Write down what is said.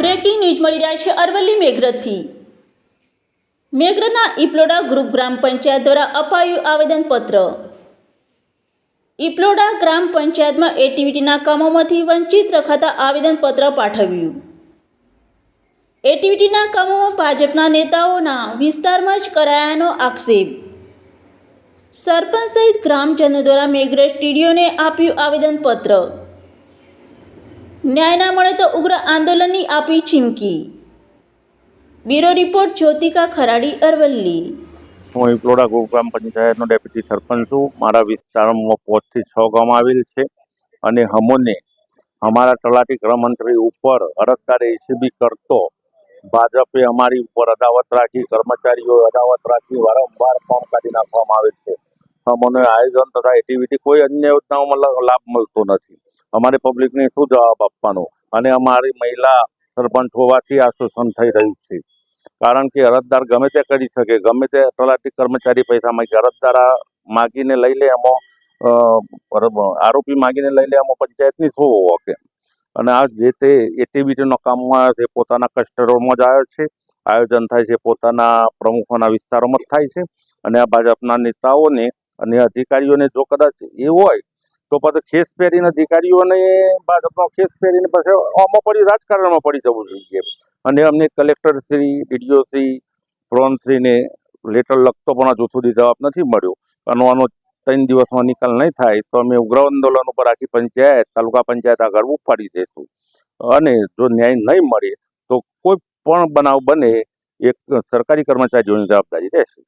Breaking news મળી રહ્યા છે અરવલ્લી મેઘરજથી. મેઘરજના ઇપલોડા ગ્રુપ ગ્રામ પંચાયત દ્વારા અપાયું આવેદનપત્ર. ઇપલોડા ગ્રામ પંચાયતમાં એટીવીટીના કામોમાંથી વંચિત રખાતા આવેદનપત્ર પાઠવ્યું. એટીવીટીના કામોમાં ભાજપના નેતાઓના વિસ્તારમાં જ કરાયાનો આક્ષેપ. સરપંચ સહિત ગ્રામજનો દ્વારા મેઘરજ ટીડીઓને આપ્યું આવેદનપત્ર. ન્યાય ના મળે તો ઉગ્ર આંદોલનની આપી ચીમકી. Bureau report, Jyotika Kharadi, Aravalli. હું ઇપલોડા ગ્રામ પંચાયતનો ડેપ્યુટી સરપંચ છું. મારા વિસ્તારમાં પોતથી છ ગામ આવેલ છે અને હમોને અમારા તલાટી ગૃહમંત્રી ઉપર અરજદાર એસીબી કરતો ભાજપે અમારી ઉપર અદાવત રાખી, કર્મચારીઓ અદાવત રાખી, વારંવાર ફોર્મ કાઢી નાખવામાં આવે છે. હમોને આયોજન તથા એક્ટિવિટી કોઈ અન્ય યોજનાઓમાં લાભ મળતો નથી. અમારી પબ્લિકને શું જવાબ આપવાનો? અને અમારી મહિલા સરપંચ હોવાથી આ શોષણ થઈ રહ્યું છે. કારણ કે અરજદાર ગમે તે કરી શકે, ગમે તે તલાટી કર્મચારી પૈસા માગે, અરજદાર માગીને લઈ લે એમાં આરોપી માગીને લઈ લે એમાં પંચાયતની શું હોવો કે? અને આ જે તે એક્ટિવિટીનો કામમાં છે પોતાના કસ્ટરોમાં જ આવ્યો છે, આયોજન થાય છે, પોતાના પ્રમુખોના વિસ્તારોમાં જ થાય છે. અને આ ભાજપના નેતાઓને અને અધિકારીઓને જો કદાચ એ હોય તો પછી ખેસ પહેરીને અધિકારીઓને ભાજપનો ખેસ પહેરીને પછી આમાં પડી રાજકારણમાં પડી જવું જોઈએ અને અમને કલેક્ટર શ્રી, ડીડીઓ શ્રી પ્રોન લેટર લખતો પણ હજુ સુધી જવાબ નથી મળ્યો. અને આનો ત્રણ દિવસમાં નિકાલ નહીં થાય તો અમે ઉગ્ર આંદોલન ઉપર આખી પંચાયત, તાલુકા પંચાયત આગળ ઉપાડી દઈશું અને જો ન્યાય નહીં મળે તો કોઈ પણ બનાવ બને, એક સરકારી કર્મચારીઓની જવાબદારી રહેશે.